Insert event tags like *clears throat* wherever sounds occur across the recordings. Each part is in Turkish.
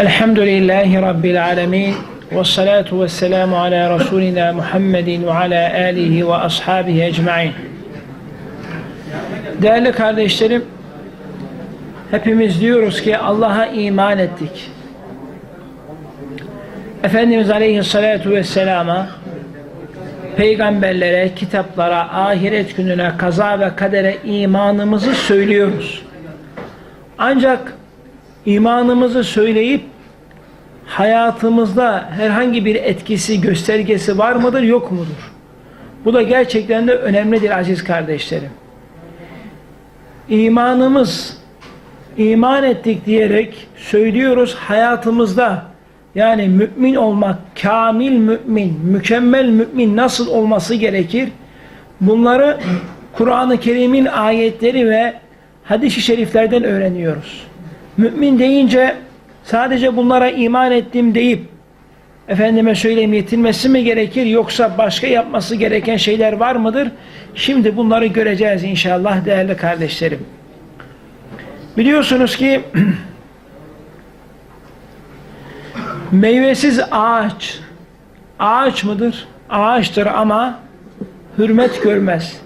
Elhamdülillahi Rabbil alemin. Ve salatu ve selamu ala Resulina Muhammedin ve ala alihi ve ashabihi ecmain. Değerli kardeşlerim, hepimiz diyoruz ki Allah'a iman ettik. Efendimiz Aleyhisselatü Vesselam'a, peygamberlere, kitaplara, ahiret gününe, kaza ve kadere imanımızı söylüyoruz. Ancak imanımızı söyleyip hayatımızda herhangi bir etkisi, göstergesi var mıdır, yok mudur? Bu da gerçekten de önemlidir aziz kardeşlerim. İmanımız, iman ettik diyerek söylüyoruz hayatımızda. Yani mümin olmak, kamil mümin, mükemmel mümin nasıl olması gerekir? Bunları Kur'an-ı Kerim'in ayetleri ve hadis-i şeriflerden öğreniyoruz. Mümin deyince sadece bunlara iman ettim deyip efendime söyleyeyim yetinmesi mi gerekir yoksa başka yapması gereken şeyler var mıdır? Şimdi bunları göreceğiz inşallah değerli kardeşlerim. Biliyorsunuz ki *clears throat* meyvesiz ağaç ağaç mıdır? Ağaçtır ama hürmet görmez.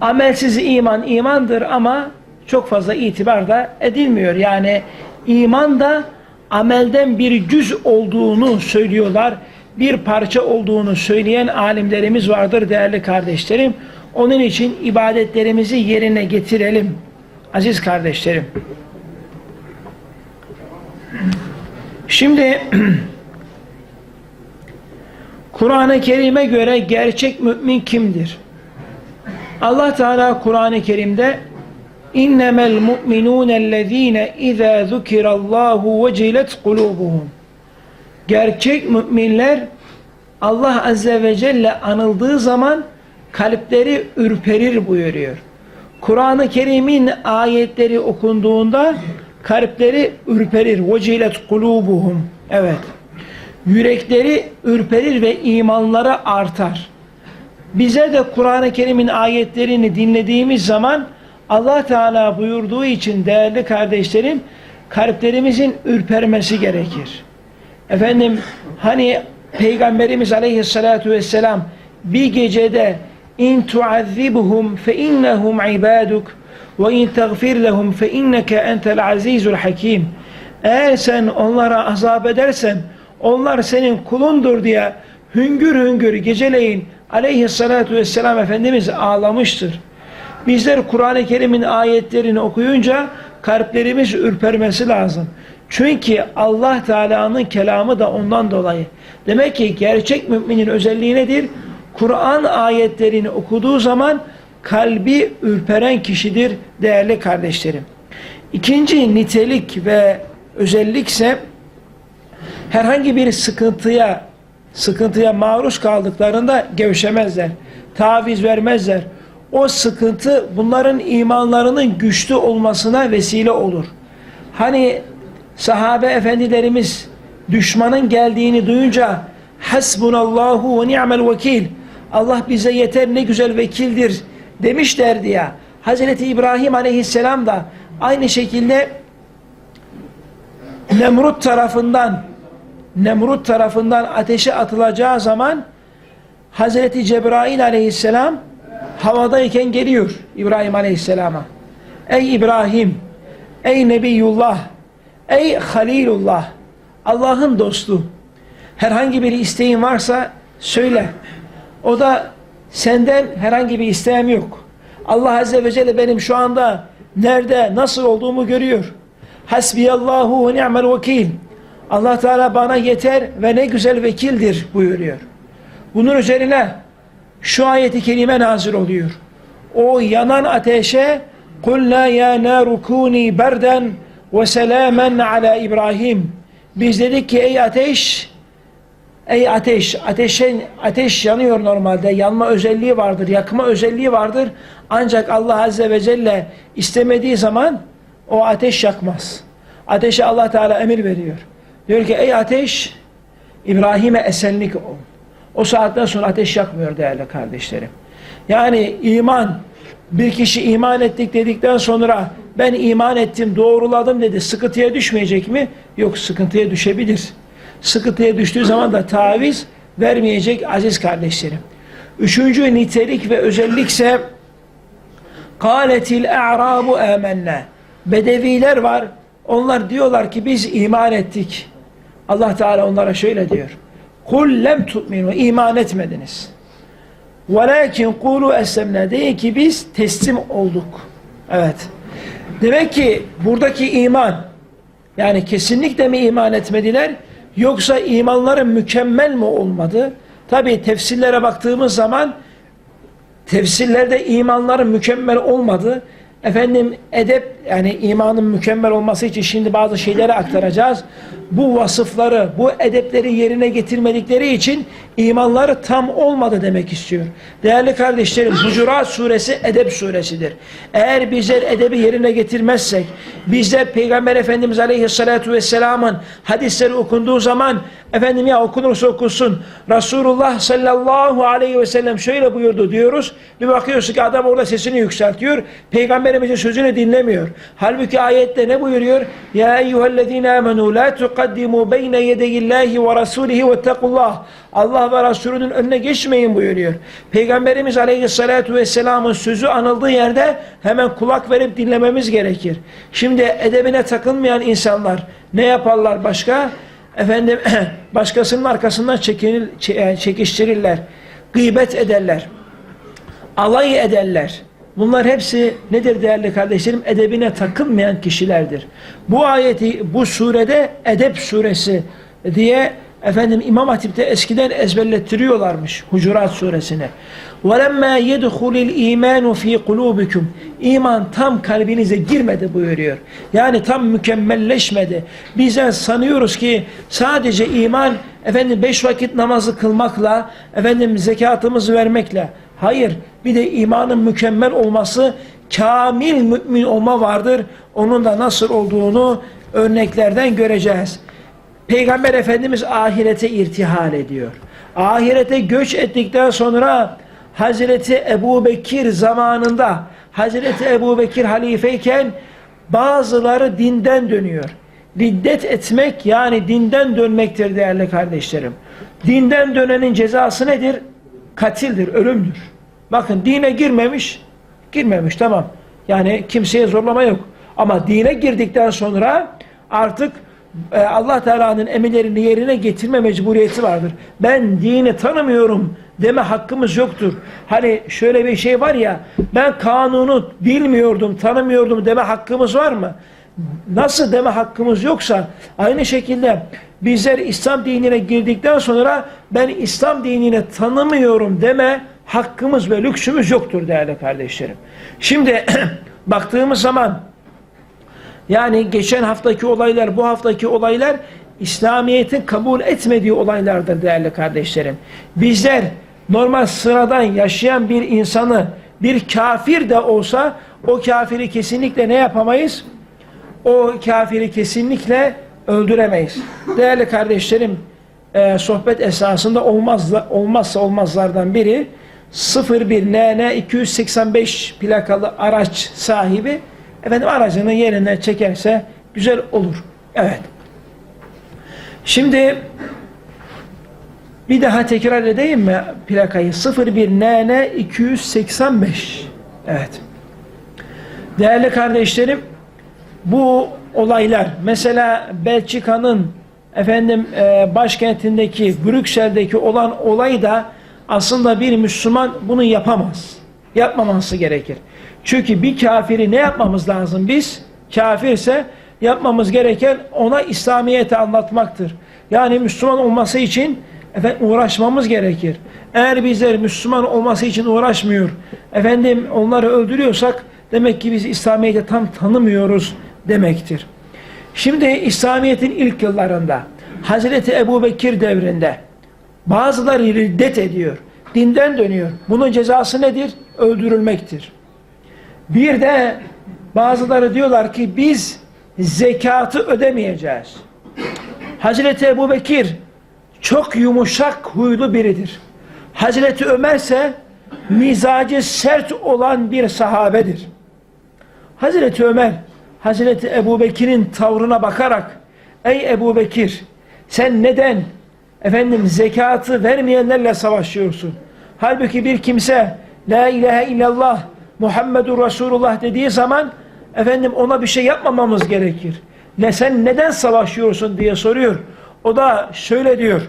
Amelsiz iman imandır ama çok fazla itibar da edilmiyor. Yani iman da amelden bir cüz olduğunu söylüyorlar. Bir parça olduğunu söyleyen alimlerimiz vardır değerli kardeşlerim. Onun için ibadetlerimizi yerine getirelim. Aziz kardeşlerim. Şimdi *clears throat* Kur'an-ı Kerim'e göre gerçek mümin kimdir? Allah Teala Kur'an-ı Kerim'de İnnemel mu'minûnellezîne izâ zukirallâhu vecilet kulûbuhum Gerçek müminler Allah Azze ve Celle anıldığı zaman kalpleri ürperir buyuruyor. Kur'an-ı Kerim'in ayetleri okunduğunda kalpleri ürperir. Vecilet kulubuhum. Evet. Yürekleri ürperir ve imanları artar. Bize de Kur'an-ı Kerim'in ayetlerini dinlediğimiz zaman Allah Teala buyurduğu için değerli kardeşlerim kalplerimizin ürpermesi gerekir. Efendim hani Peygamberimiz Aleyhisselatü Vesselam bir gecede in tuazzibuhum fe innehum ibaduk ve in tagfir lehum fe inneke entel azizul hakim. Eğer sen onlara azap edersen onlar senin kulundur diye hüngür hüngür geceleyin aleyhissalatu vesselam Efendimiz ağlamıştır. Bizler Kur'an-ı Kerim'in ayetlerini okuyunca kalplerimiz ürpermesi lazım. Çünkü Allah Teala'nın kelamı da ondan dolayı. Demek ki gerçek müminin özelliği nedir? Kur'an ayetlerini okuduğu zaman kalbi ürperen kişidir değerli kardeşlerim. İkinci nitelik ve özellikse herhangi bir sıkıntıya sıkıntıya maruz kaldıklarında gevşemezler. Taviz vermezler. O sıkıntı bunların imanlarının güçlü olmasına vesile olur. Hani sahabe efendilerimiz düşmanın geldiğini duyunca hasbunallahu ve ni'mel vekil Allah bize yeter ne güzel vekildir demişlerdi ya. Hazreti İbrahim aleyhisselam da aynı şekilde Nemrut tarafından Nemrut tarafından ateşe atılacağı zaman Hazreti Cebrail aleyhisselam havadayken geliyor İbrahim aleyhisselama. Ey İbrahim, ey Nebiyullah, ey Halilullah, Allah'ın dostu. Herhangi bir isteğin varsa söyle. O da senden herhangi bir isteğim yok. Allah Azze ve Celle benim şu anda nerede, nasıl olduğumu görüyor. Hasbiyallahu ve ni'mel vekil. Allah Teala bana yeter ve ne güzel vekildir buyuruyor. Bunun üzerine şu ayeti kerime nazil oluyor. O yanan ateşe قُلْنَا يَا نَارُ كُونِي بَرْدًا وَسَلَامًا عَلَى İbrahim. Biz dedik ki ey ateş Ey ateş, ateşin ateş yanıyor normalde. Yanma özelliği vardır, yakma özelliği vardır. Ancak Allah Azze ve Celle istemediği zaman o ateş yakmaz. Ateşe Allah Teala emir veriyor. Diyor ki ey ateş İbrahim'e esenlik ol. O saatten sonra ateş yakmıyor değerli kardeşlerim. Yani iman bir kişi iman ettik dedikten sonra ben iman ettim, doğruladım dedi. Sıkıntıya düşmeyecek mi? Yok sıkıntıya düşebilir. Sıkıntıya düştüğü zaman da taviz vermeyecek aziz kardeşlerim. Üçüncü nitelik ve özellikse Kâletil e'râbu âmennâ. Bedeviler var. Onlar diyorlar ki biz iman ettik. Allah Teala onlara şöyle diyor. Kul lem tu'minu. iman etmediniz. Velakin kulu eslemna. Deyin ki biz teslim olduk. Evet. Demek ki buradaki iman yani kesinlikle mi iman etmediler yoksa imanları mükemmel mi olmadı? Tabi tefsirlere baktığımız zaman tefsirlerde imanların mükemmel olmadı. Efendim edep yani imanın mükemmel olması için şimdi bazı şeyleri aktaracağız. Bu vasıfları, bu edepleri yerine getirmedikleri için imanları tam olmadı demek istiyor. Değerli kardeşlerim, Hucurat suresi edep suresidir. Eğer bizler edebi yerine getirmezsek, bizler Peygamber Efendimiz Aleyhisselatü Vesselam'ın hadisleri okunduğu zaman, efendim ya okunursa okunsun, Resulullah sallallahu aleyhi ve sellem şöyle buyurdu diyoruz. Bir bakıyorsun ki adam orada sesini yükseltiyor. Peygamberimizin sözünü dinlemiyor. Halbuki ayette ne buyuruyor? Ya eyyühellezine amenu la tuqaddimu beyne yedeyillahi ve rasulihi ve tekullah. Allah ve Resulünün önüne geçmeyin buyuruyor. Peygamberimiz Aleyhisselatü Vesselam'ın sözü anıldığı yerde hemen kulak verip dinlememiz gerekir. Şimdi edebine takılmayan insanlar ne yaparlar başka? Efendim *clears throat* başkasının arkasından çekinir, çe- çekiştirirler. Gıybet ederler. Alay ederler. Bunlar hepsi nedir değerli kardeşlerim? Edebine takılmayan kişilerdir. Bu ayeti bu surede Edep suresi diye efendim İmam Hatip'te eskiden ezberlettiriyorlarmış Hucurat suresine. وَلَمَّا يَدْخُلِ الْا۪يمَانُ ف۪ي قُلُوبِكُمْ İman tam kalbinize girmedi buyuruyor. Yani tam mükemmelleşmedi. Bizden sanıyoruz ki sadece iman efendim beş vakit namazı kılmakla efendim zekatımızı vermekle Hayır, bir de imanın mükemmel olması, kamil mümin olma vardır. Onun da nasıl olduğunu örneklerden göreceğiz. Peygamber Efendimiz ahirete irtihal ediyor. Ahirete göç ettikten sonra Hazreti Ebu Bekir zamanında Hazreti Ebu Bekir halifeyken bazıları dinden dönüyor. Riddet etmek yani dinden dönmektir değerli kardeşlerim. Dinden dönenin cezası nedir? Katildir, ölümdür. Bakın dine girmemiş, girmemiş tamam. Yani kimseye zorlama yok. Ama dine girdikten sonra artık e, Allah Teala'nın emirlerini yerine getirme mecburiyeti vardır. Ben dini tanımıyorum deme hakkımız yoktur. Hani şöyle bir şey var ya ben kanunu bilmiyordum, tanımıyordum deme hakkımız var mı? Nasıl deme hakkımız yoksa aynı şekilde bizler İslam dinine girdikten sonra ben İslam dinini tanımıyorum deme hakkımız ve lüksümüz yoktur değerli kardeşlerim. Şimdi *clears throat* baktığımız zaman yani geçen haftaki olaylar, bu haftaki olaylar İslamiyet'in kabul etmediği olaylardır değerli kardeşlerim. Bizler normal sıradan yaşayan bir insanı bir kafir de olsa o kafiri kesinlikle ne yapamayız? O kafiri kesinlikle öldüremeyiz. Değerli kardeşlerim sohbet esasında olmaz, olmazsa olmazlardan biri 01 NN 285 plakalı araç sahibi efendim aracını yerinden çekerse güzel olur. Evet. Şimdi bir daha tekrar edeyim mi plakayı? 01 NN 285. Evet. Değerli kardeşlerim bu olaylar mesela Belçika'nın efendim e, başkentindeki Brüksel'deki olan olay da aslında bir Müslüman bunu yapamaz. Yapmaması gerekir. Çünkü bir kafiri ne yapmamız lazım biz? Kafirse yapmamız gereken ona İslamiyet'i anlatmaktır. Yani Müslüman olması için efendim uğraşmamız gerekir. Eğer bizler Müslüman olması için uğraşmıyor, efendim onları öldürüyorsak demek ki biz İslamiyet'i tam tanımıyoruz demektir. Şimdi İslamiyet'in ilk yıllarında Hazreti Ebu Bekir devrinde bazıları riddet ediyor. Dinden dönüyor. Bunun cezası nedir? Öldürülmektir. Bir de bazıları diyorlar ki biz zekatı ödemeyeceğiz. Hazreti Ebu Bekir çok yumuşak huylu biridir. Hazreti Ömer ise mizacı sert olan bir sahabedir. Hazreti Ömer, Hazreti Ebu Bekir'in tavrına bakarak Ey Ebu Bekir sen neden efendim zekatı vermeyenlerle savaşıyorsun? Halbuki bir kimse La ilahe illallah Muhammedur Resulullah dediği zaman efendim ona bir şey yapmamamız gerekir. Ne sen neden savaşıyorsun diye soruyor. O da şöyle diyor.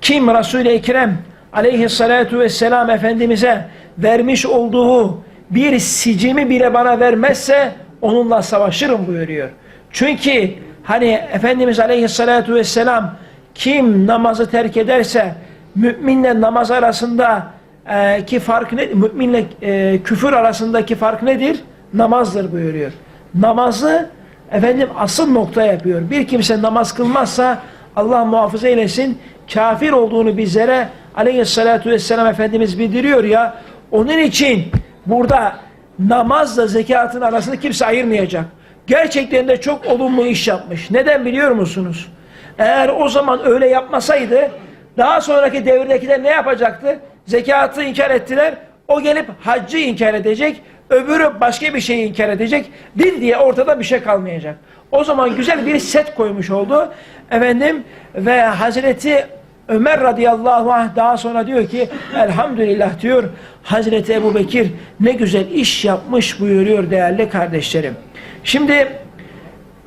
Kim Resul-i Ekrem aleyhissalatu vesselam Efendimiz'e vermiş olduğu bir sicimi bile bana vermezse onunla savaşırım buyuruyor. Çünkü hani Efendimiz aleyhissalatu vesselam kim namazı terk ederse müminle namaz arasında e, ki fark ne? Müminle e, küfür arasındaki fark nedir? Namazdır buyuruyor. Namazı efendim asıl nokta yapıyor. Bir kimse namaz kılmazsa Allah muhafaza eylesin kafir olduğunu bizlere aleyhissalatu vesselam Efendimiz bildiriyor ya. Onun için burada namazla zekatın arasında kimse ayırmayacak. Gerçekten de çok olumlu iş yapmış. Neden biliyor musunuz? Eğer o zaman öyle yapmasaydı daha sonraki devirdekiler ne yapacaktı? Zekatı inkar ettiler. O gelip haccı inkar edecek. Öbürü başka bir şeyi inkar edecek. Din diye ortada bir şey kalmayacak. O zaman güzel bir set koymuş oldu. Efendim ve Hazreti Ömer radıyallahu anh daha sonra diyor ki elhamdülillah diyor Hazreti Ebu Bekir ne güzel iş yapmış buyuruyor değerli kardeşlerim. Şimdi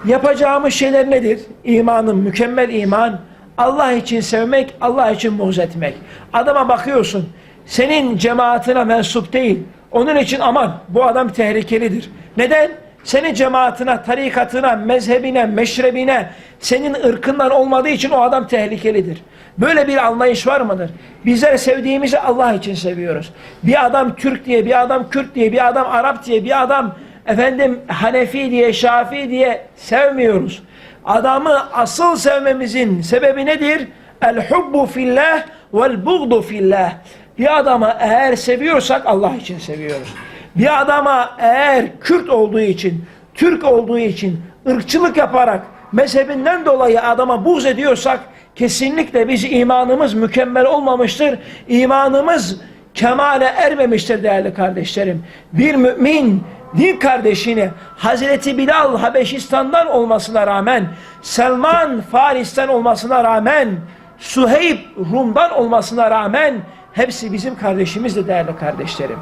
yapacağımız şeyler nedir? İmanın, mükemmel iman, Allah için sevmek, Allah için buğz etmek. Adama bakıyorsun, senin cemaatine mensup değil. Onun için aman bu adam tehlikelidir. Neden? Senin cemaatine, tarikatına, mezhebine, meşrebine, senin ırkından olmadığı için o adam tehlikelidir. Böyle bir anlayış var mıdır? Bizler sevdiğimizi Allah için seviyoruz. Bir adam Türk diye, bir adam Kürt diye, bir adam Arap diye, bir adam efendim Hanefi diye, Şafii diye sevmiyoruz. Adamı asıl sevmemizin sebebi nedir? El hubbu fillah vel buğdu fillah. Bir adamı eğer seviyorsak Allah için seviyoruz. Bir adama eğer Kürt olduğu için, Türk olduğu için ırkçılık yaparak mezhebinden dolayı adama buğz ediyorsak kesinlikle biz imanımız mükemmel olmamıştır. İmanımız kemale ermemiştir değerli kardeşlerim. Bir mümin din kardeşini Hazreti Bilal Habeşistan'dan olmasına rağmen Selman Faris'ten olmasına rağmen Suheyb Rum'dan olmasına rağmen hepsi bizim kardeşimiz de değerli kardeşlerim.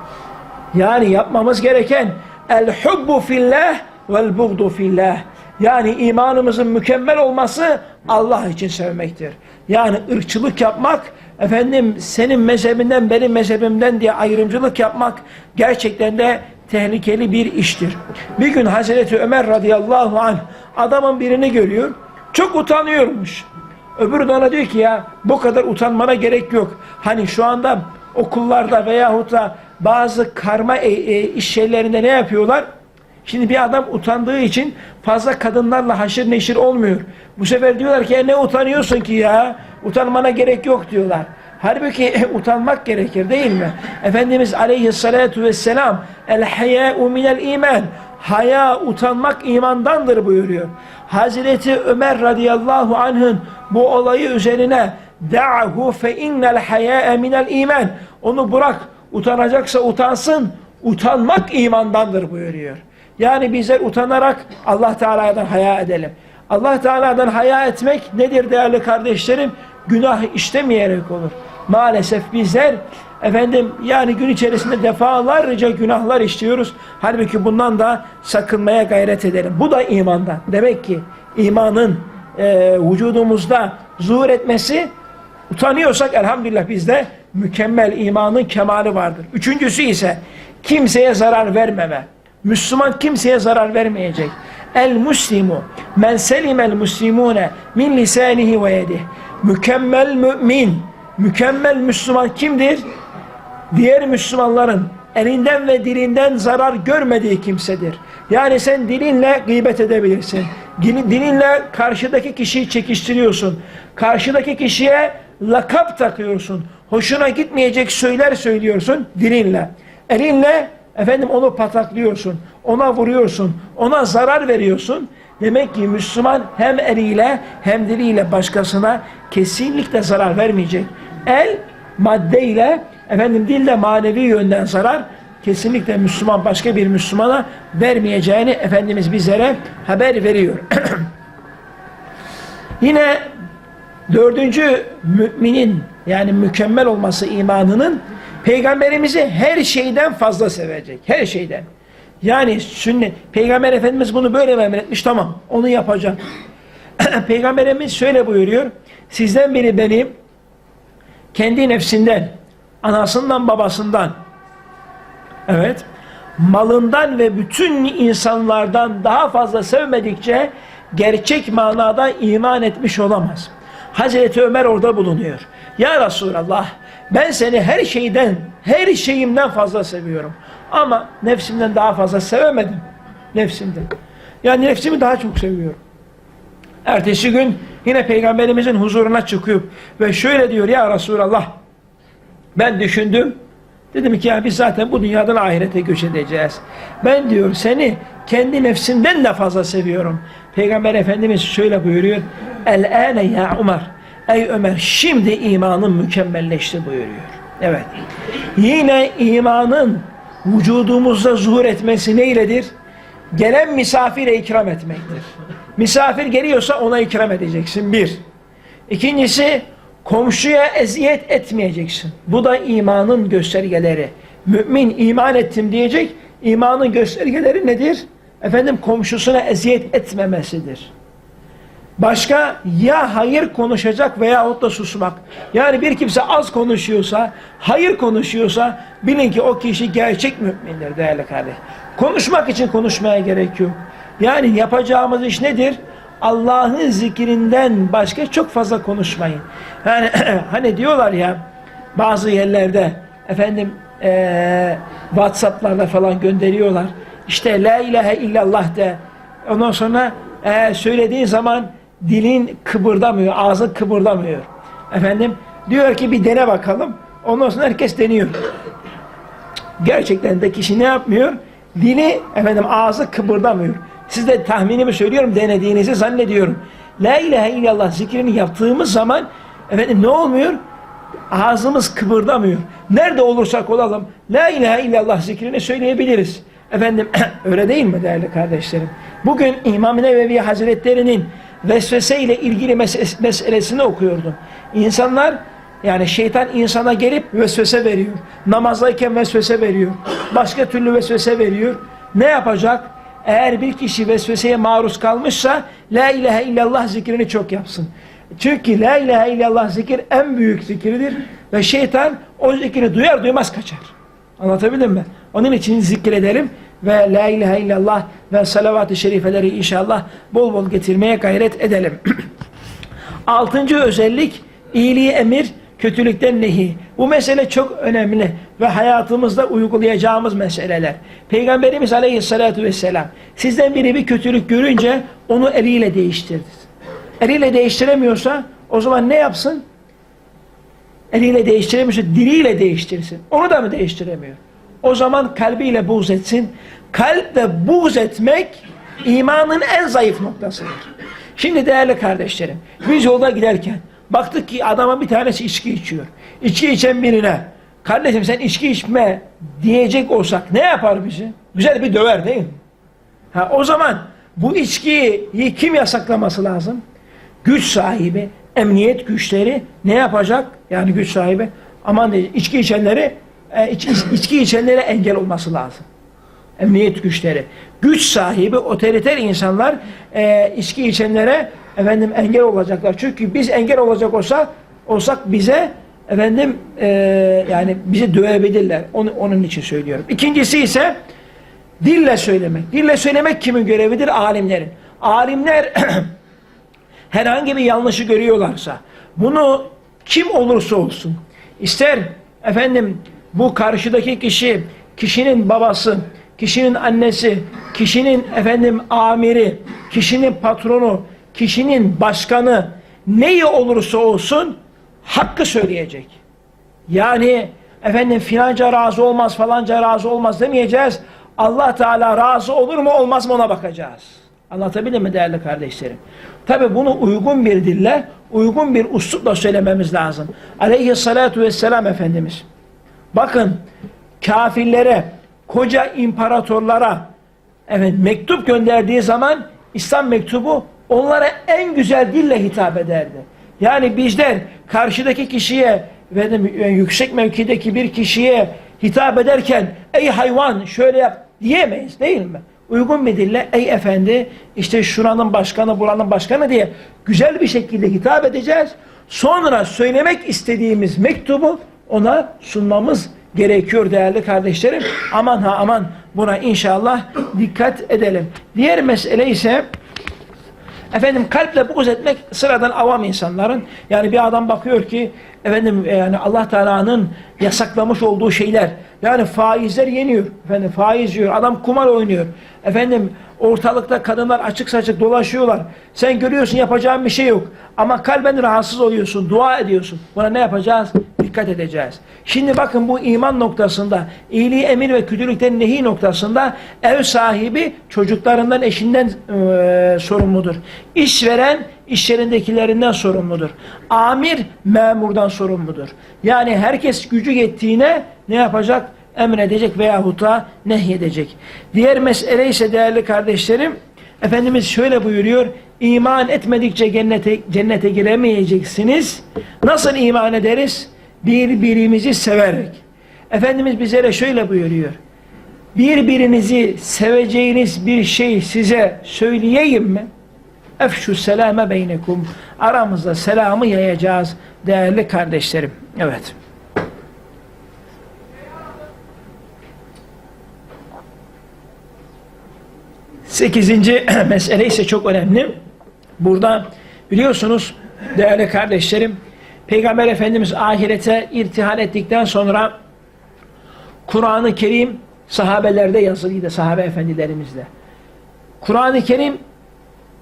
Yani yapmamız gereken el hubbu fillah vel buğdu fillah. Yani imanımızın mükemmel olması Allah için sevmektir. Yani ırkçılık yapmak, efendim senin mezhebinden benim mezhebimden diye ayrımcılık yapmak gerçekten de tehlikeli bir iştir. Bir gün Hazreti Ömer radıyallahu anh adamın birini görüyor, çok utanıyormuş. Öbürü de ona diyor ki ya bu kadar utanmana gerek yok. Hani şu anda okullarda veyahut da bazı karma e, e, iş şeylerinde ne yapıyorlar? Şimdi bir adam utandığı için fazla kadınlarla haşır neşir olmuyor. Bu sefer diyorlar ki e, ne utanıyorsun ki ya? Utanmana gerek yok diyorlar. Halbuki *laughs* utanmak gerekir değil mi? Efendimiz aleyhissalatu vesselam el hayâ'u minel iman. Haya utanmak imandandır buyuruyor. Hazreti Ömer radıyallahu anh'ın bu olayı üzerine da'hu fe innel hayâ'e minel iman. Onu bırak utanacaksa utansın. Utanmak imandandır buyuruyor. Yani bizler utanarak Allah Teala'dan haya edelim. Allah Teala'dan haya etmek nedir değerli kardeşlerim? Günah işlemeyerek olur. Maalesef bizler efendim yani gün içerisinde defalarca günahlar işliyoruz. Halbuki bundan da sakınmaya gayret edelim. Bu da imandan. Demek ki imanın e, vücudumuzda zuhur etmesi utanıyorsak elhamdülillah bizde mükemmel imanın kemali vardır. Üçüncüsü ise kimseye zarar vermeme. Müslüman kimseye zarar vermeyecek. El muslimu men selimel muslimune min lisanihi ve yedih. Mükemmel mümin, mükemmel Müslüman kimdir? Diğer Müslümanların elinden ve dilinden zarar görmediği kimsedir. Yani sen dilinle gıybet edebilirsin. Dilinle karşıdaki kişiyi çekiştiriyorsun. Karşıdaki kişiye lakap takıyorsun. Hoşuna gitmeyecek söyler söylüyorsun dilinle. Elinle efendim onu pataklıyorsun. Ona vuruyorsun. Ona zarar veriyorsun. Demek ki Müslüman hem eliyle hem diliyle başkasına kesinlikle zarar vermeyecek. El maddeyle efendim dille manevi yönden zarar kesinlikle Müslüman başka bir Müslümana vermeyeceğini Efendimiz bizlere haber veriyor. *clears throat* Yine dördüncü müminin yani mükemmel olması imanının peygamberimizi her şeyden fazla sevecek. Her şeyden. Yani sünnet. Peygamber Efendimiz bunu böyle mi emretmiş? Tamam. Onu yapacağım. *clears throat* Peygamberimiz şöyle buyuruyor. Sizden biri benim kendi nefsinden, anasından babasından, evet, malından ve bütün insanlardan daha fazla sevmedikçe gerçek manada iman etmiş olamaz. Hazreti Ömer orada bulunuyor. Ya Resulallah ben seni her şeyden, her şeyimden fazla seviyorum. Ama nefsimden daha fazla sevemedim. Nefsimden. Yani nefsimi daha çok seviyorum. Ertesi gün yine Peygamberimizin huzuruna çıkıyor ve şöyle diyor ya Resulallah ben düşündüm dedim ki ya biz zaten bu dünyadan ahirete göç edeceğiz. Ben diyor seni kendi nefsimden de fazla seviyorum. Peygamber Efendimiz şöyle buyuruyor el ane ya Ömer ey Ömer şimdi imanın mükemmelleşti buyuruyor. Evet. Yine imanın vücudumuzda zuhur etmesi neyledir? Gelen misafire ikram etmektir. Misafir geliyorsa ona ikram edeceksin. Bir. İkincisi komşuya eziyet etmeyeceksin. Bu da imanın göstergeleri. Mümin iman ettim diyecek. İmanın göstergeleri nedir? Efendim komşusuna eziyet etmemesidir. Başka ya hayır konuşacak veyahut da susmak. Yani bir kimse az konuşuyorsa, hayır konuşuyorsa bilin ki o kişi gerçek mümindir değerli kardeş. Konuşmak için konuşmaya gerek yok. Yani yapacağımız iş nedir? Allah'ın zikrinden başka çok fazla konuşmayın. Yani *clears throat* hani diyorlar ya bazı yerlerde efendim ee, Whatsapp'larda falan gönderiyorlar. İşte la ilahe illallah de. Ondan sonra ee, söylediğin zaman dilin kıpırdamıyor, ağzın kıpırdamıyor. Efendim diyor ki bir dene bakalım. Ondan sonra herkes deniyor. Gerçekten de kişi ne yapmıyor? Dili efendim ağzı kıpırdamıyor. Siz de tahminimi söylüyorum denediğinizi zannediyorum. La ilahe illallah zikrini yaptığımız zaman efendim ne olmuyor? Ağzımız kıpırdamıyor. Nerede olursak olalım La ilahe illallah zikrini söyleyebiliriz. Efendim *clears throat* öyle değil mi değerli kardeşlerim? Bugün İmam Nevevi Hazretleri'nin vesvese ile ilgili mes meselesini okuyordum. İnsanlar yani şeytan insana gelip vesvese veriyor. Namazdayken vesvese veriyor. Başka türlü vesvese veriyor. Ne yapacak? Eğer bir kişi vesveseye maruz kalmışsa La ilahe illallah zikrini çok yapsın. Çünkü La ilahe illallah zikir en büyük zikirdir ve şeytan o zikri duyar duymaz kaçar. Anlatabildim mi? Onun için zikredelim ve La ilahe illallah ve salavat-ı şerifeleri inşallah bol bol getirmeye gayret edelim. *clears throat* Altıncı özellik iyiliği emir, kötülükten nehi. Bu mesele çok önemli ve hayatımızda uygulayacağımız meseleler. Peygamberimiz aleyhissalatu vesselam sizden biri bir kötülük görünce onu eliyle değiştirdi. Eliyle değiştiremiyorsa o zaman ne yapsın? Eliyle değiştiremiyorsa diliyle değiştirsin. Onu da mı değiştiremiyor? O zaman kalbiyle buğz etsin. Kalple buğz etmek imanın en zayıf noktasıdır. Şimdi değerli kardeşlerim, biz yolda giderken baktık ki adama bir tanesi içki içiyor. İçki içen birine, kardeşim sen içki içme diyecek olsak ne yapar bizi? Güzel bir döver değil mi? Ha, o zaman bu içkiyi kim yasaklaması lazım? Güç sahibi, emniyet güçleri ne yapacak? Yani güç sahibi aman diyecek, içki içenleri e, iç, iç, içki içenlere engel olması lazım. Emniyet güçleri. Güç sahibi, otoriter insanlar e, içki içenlere efendim engel olacaklar. Çünkü biz engel olacak olsa olsak bize efendim e, yani bizi dövebilirler. Onu, onun için söylüyorum. İkincisi ise dille söylemek. Dille söylemek kimin görevidir? Alimlerin. Alimler *clears throat* herhangi bir yanlışı görüyorlarsa bunu kim olursa olsun ister efendim bu karşıdaki kişi, kişinin babası, kişinin annesi, kişinin efendim amiri, kişinin patronu, kişinin başkanı neyi olursa olsun hakkı söyleyecek. Yani efendim filanca razı olmaz falanca razı olmaz demeyeceğiz. Allah Teala razı olur mu olmaz mı ona bakacağız. Anlatabildim mi değerli kardeşlerim? Tabi bunu uygun bir dille, uygun bir uslupla söylememiz lazım. Aleyhissalatu vesselam Efendimiz. Bakın kafirlere koca imparatorlara evet mektup gönderdiği zaman İslam mektubu onlara en güzel dille hitap ederdi. Yani bizler karşıdaki kişiye efendim, e, yüksek mevkideki bir kişiye hitap ederken ey hayvan şöyle yap diyemeyiz değil mi? Uygun bir dille ey efendi işte şuranın başkanı buranın başkanı diye güzel bir şekilde hitap edeceğiz. Sonra söylemek istediğimiz mektubu ona sunmamız gerekiyor değerli kardeşlerim. Aman ha aman buna inşallah dikkat edelim. Diğer mesele ise Efendim kalple buğz etmek sıradan avam insanların yani bir adam bakıyor ki efendim e, yani Allah Teala'nın yasaklamış olduğu şeyler. Yani faizler yeniyor. Efendim faiz yiyor adam kumar oynuyor. Efendim ortalıkta kadınlar açık saçık dolaşıyorlar. Sen görüyorsun yapacağın bir şey yok. Ama kalben rahatsız oluyorsun dua ediyorsun. Buna ne yapacağız? Dikkat edeceğiz. Şimdi bakın bu iman noktasında iyiliği emir ve kötülükten nehi noktasında ev sahibi çocuklarından eşinden e, sorumludur. İşveren iş yerindekilerinden sorumludur amir memurdan sorumludur yani herkes gücü yettiğine ne yapacak emredecek veyahut da nehyedecek. Diğer mesele ise değerli kardeşlerim, Efendimiz şöyle buyuruyor, iman etmedikçe cennete, cennete giremeyeceksiniz. Nasıl iman ederiz? Birbirimizi severek. Efendimiz bizlere şöyle buyuruyor, birbirinizi seveceğiniz bir şey size söyleyeyim mi? Efşu selame beynekum. Aramızda selamı yayacağız değerli kardeşlerim. Evet. Sekizinci *clears throat* mesele ise çok önemli. Burada biliyorsunuz değerli kardeşlerim Peygamber Efendimiz ahirete irtihal ettikten sonra Kur'an-ı Kerim sahabelerde yazılıydı sahabe efendilerimizde. Kur'an-ı Kerim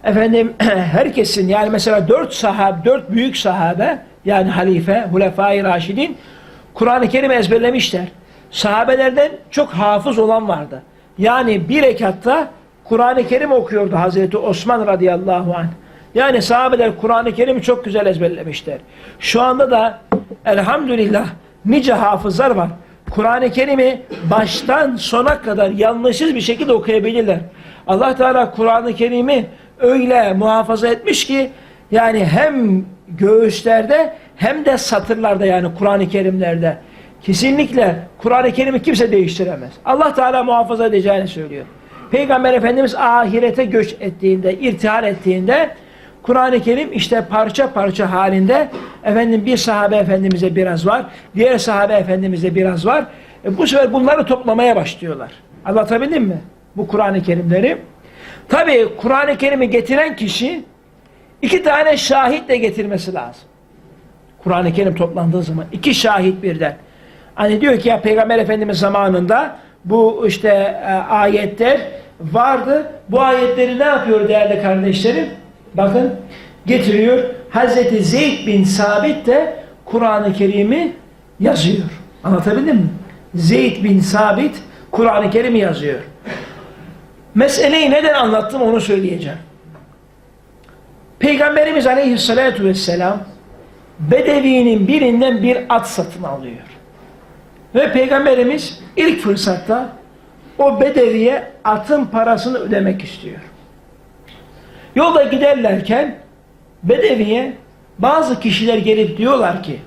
efendim *clears throat* herkesin yani mesela dört sahabe, dört büyük sahabe yani halife, hulefai raşidin Kur'an-ı Kerim ezberlemişler. Sahabelerden çok hafız olan vardı. Yani bir rekatta Kur'an-ı Kerim okuyordu Hazreti Osman radıyallahu anh. Yani sahabeler Kur'an-ı Kerim'i çok güzel ezberlemişler. Şu anda da elhamdülillah nice hafızlar var. Kur'an-ı Kerim'i baştan sona kadar yanlışsız bir şekilde okuyabilirler. Allah Teala Kur'an-ı Kerim'i öyle muhafaza etmiş ki yani hem göğüslerde hem de satırlarda yani Kur'an-ı Kerimlerde kesinlikle Kur'an-ı Kerim'i kimse değiştiremez. Allah Teala muhafaza edeceğini söylüyor. Peygamber Efendimiz ahirete göç ettiğinde, irtihal ettiğinde Kur'an-ı Kerim işte parça parça halinde efendim bir sahabe efendimize biraz var, diğer sahabe efendimize biraz var. E bu sefer bunları toplamaya başlıyorlar. Anlatabildim mi? Bu Kur'an-ı Kerimleri. Tabi Kur'an-ı Kerim'i getiren kişi iki tane şahit de getirmesi lazım. Kur'an-ı Kerim toplandığı zaman iki şahit birden. Hani diyor ki ya Peygamber Efendimiz zamanında bu işte e, ayetler vardı. Bu ayetleri ne yapıyor değerli kardeşlerim? Bakın getiriyor. Hazreti Zeyd bin Sabit de Kur'an-ı Kerim'i yazıyor. Anlatabildim mi? Zeyd bin Sabit Kur'an-ı Kerim'i yazıyor. Meseleyi neden anlattım onu söyleyeceğim. Peygamberimiz Aleyhisselatü Vesselam Bedevi'nin birinden bir at satın alıyor. Ve Peygamberimiz ilk fırsatta o bedeviye atın parasını ödemek istiyor. Yolda giderlerken bedeviye bazı kişiler gelip diyorlar ki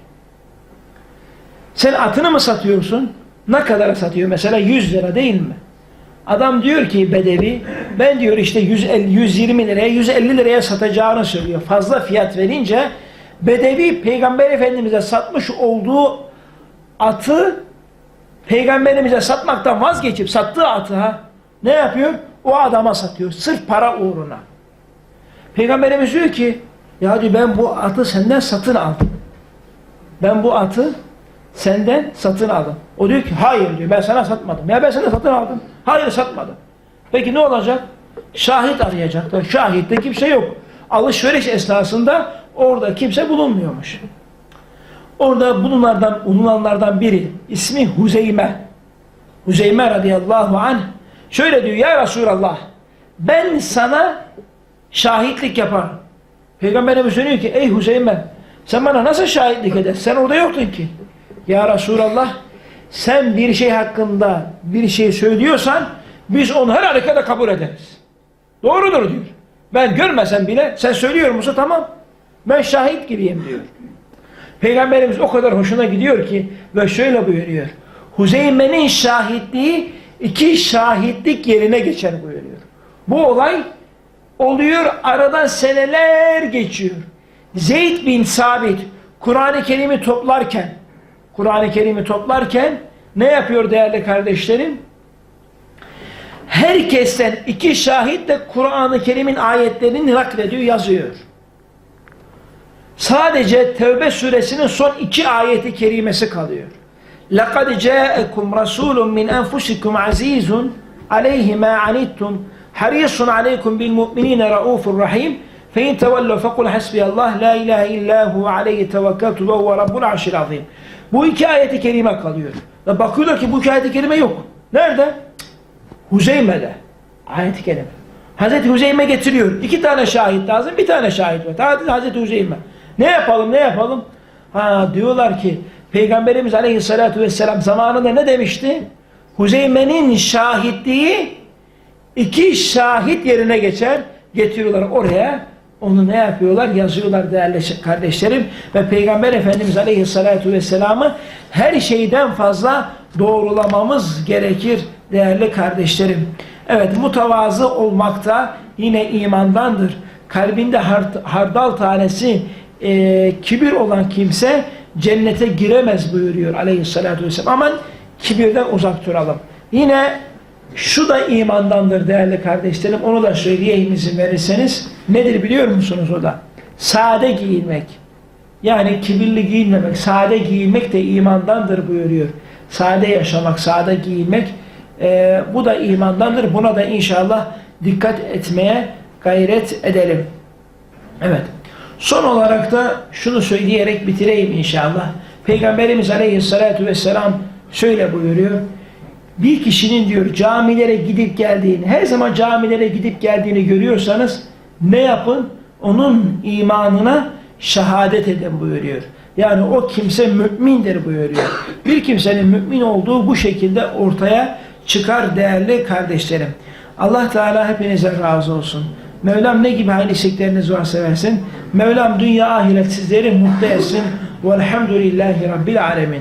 sen atını mı satıyorsun? Ne kadara satıyor? Mesela 100 lira değil mi? Adam diyor ki bedevi ben diyor işte 150, 120 liraya 150 liraya satacağını söylüyor. Fazla fiyat verince bedevi peygamber efendimize satmış olduğu atı peygamberimize satmaktan vazgeçip sattığı atı ha, ne yapıyor? O adama satıyor. Sırf para uğruna. Peygamberimiz diyor ki ya diyor ben bu atı senden satın aldım. Ben bu atı senden satın aldım. O diyor ki hayır diyor ben sana satmadım. Ya ben sana satın aldım. Hayır satmadım. Peki ne olacak? Şahit arayacaklar. Şahitte kimse yok. Alışveriş esnasında orada kimse bulunmuyormuş. Orada bulunanlardan, bulunanlardan biri ismi Huzeyme. Huzeyme radıyallahu anh şöyle diyor ya Resulallah ben sana şahitlik yaparım. Peygamberimiz diyor ki ey Huzeyme sen bana nasıl şahitlik edersin? Sen orada yoktun ki. Ya Resulallah sen bir şey hakkında bir şey söylüyorsan biz onu her halükarda kabul ederiz. Doğrudur diyor. Ben görmesem bile sen söylüyor musun tamam. Ben şahit gibiyim diyor. Peygamberimiz o kadar hoşuna gidiyor ki ve şöyle buyuruyor. Huzeyme'nin şahitliği iki şahitlik yerine geçer buyuruyor. Bu olay oluyor aradan seneler geçiyor. Zeyd bin Sabit Kur'an-ı Kerim'i toplarken Kur'an-ı Kerim'i toplarken ne yapıyor değerli kardeşlerim? Herkesten iki şahitle Kur'an-ı Kerim'in ayetlerini naklediyor, yazıyor. Sadece Tevbe suresinin son iki ayeti kerimesi kalıyor. لَقَدْ جَاءَكُمْ رَسُولٌ مِنْ أَنْفُسِكُمْ عَز۪يزٌ عَلَيْهِ مَا عَنِتُّمْ حَرِيصٌ عَلَيْكُمْ بِالْمُؤْمِنِينَ رَؤُوفٌ رَحِيمٌ فَاِنْ تَوَلَّوْا فَقُلْ حَسْبِيَ اللّٰهِ لَا اِلَٰهَ اِلَّا هُوَ عَلَيْهِ تَوَكَّلْتُ وَهُوَ رَبُّ الْعَرْشِ الْعَظِيمِ bu iki ayeti kerime kalıyor. Ve bakıyorlar ki bu iki ayeti kerime yok. Nerede? Huzeyme'de. Ayet-i kerime. Hazreti Huzeyme getiriyor. İki tane şahit lazım, bir tane şahit var. Hazreti Huzeyme. Ne yapalım, ne yapalım? Ha diyorlar ki Peygamberimiz Aleyhisselatü Vesselam zamanında ne demişti? Huzeyme'nin şahitliği iki şahit yerine geçer. Getiriyorlar oraya. Onu ne yapıyorlar? Yazıyorlar değerli kardeşlerim. Ve Peygamber Efendimiz Aleyhisselatü Vesselam'ı her şeyden fazla doğrulamamız gerekir değerli kardeşlerim. Evet mutavazı olmak da yine imandandır. Kalbinde hard- hardal tanesi e, kibir olan kimse cennete giremez buyuruyor aleyhissalatü vesselam. Aman kibirden uzak duralım. Yine şu da imandandır değerli kardeşlerim. Onu da söyleyeyim izin verirseniz. Nedir biliyor musunuz o da? Sade giyinmek. Yani kibirli giyinmemek, sade giyinmek de imandandır buyuruyor. Sade yaşamak, sade giyinmek e, bu da imandandır. Buna da inşallah dikkat etmeye gayret edelim. Evet. Son olarak da şunu söyleyerek bitireyim inşallah. Peygamberimiz Aleyhisselatü Vesselam şöyle buyuruyor. Bir kişinin diyor camilere gidip geldiğini, her zaman camilere gidip geldiğini görüyorsanız ne yapın? Onun imanına şehadet edin buyuruyor. Yani o kimse mümindir buyuruyor. Bir kimsenin mümin olduğu bu şekilde ortaya çıkar değerli kardeşlerim. Allah Teala hepinize razı olsun. Mevlam ne gibi hayırlı istekleriniz varsa versin. Mevlam dünya ahiret sizleri mutlu etsin. Velhamdülillahi Rabbil alemin.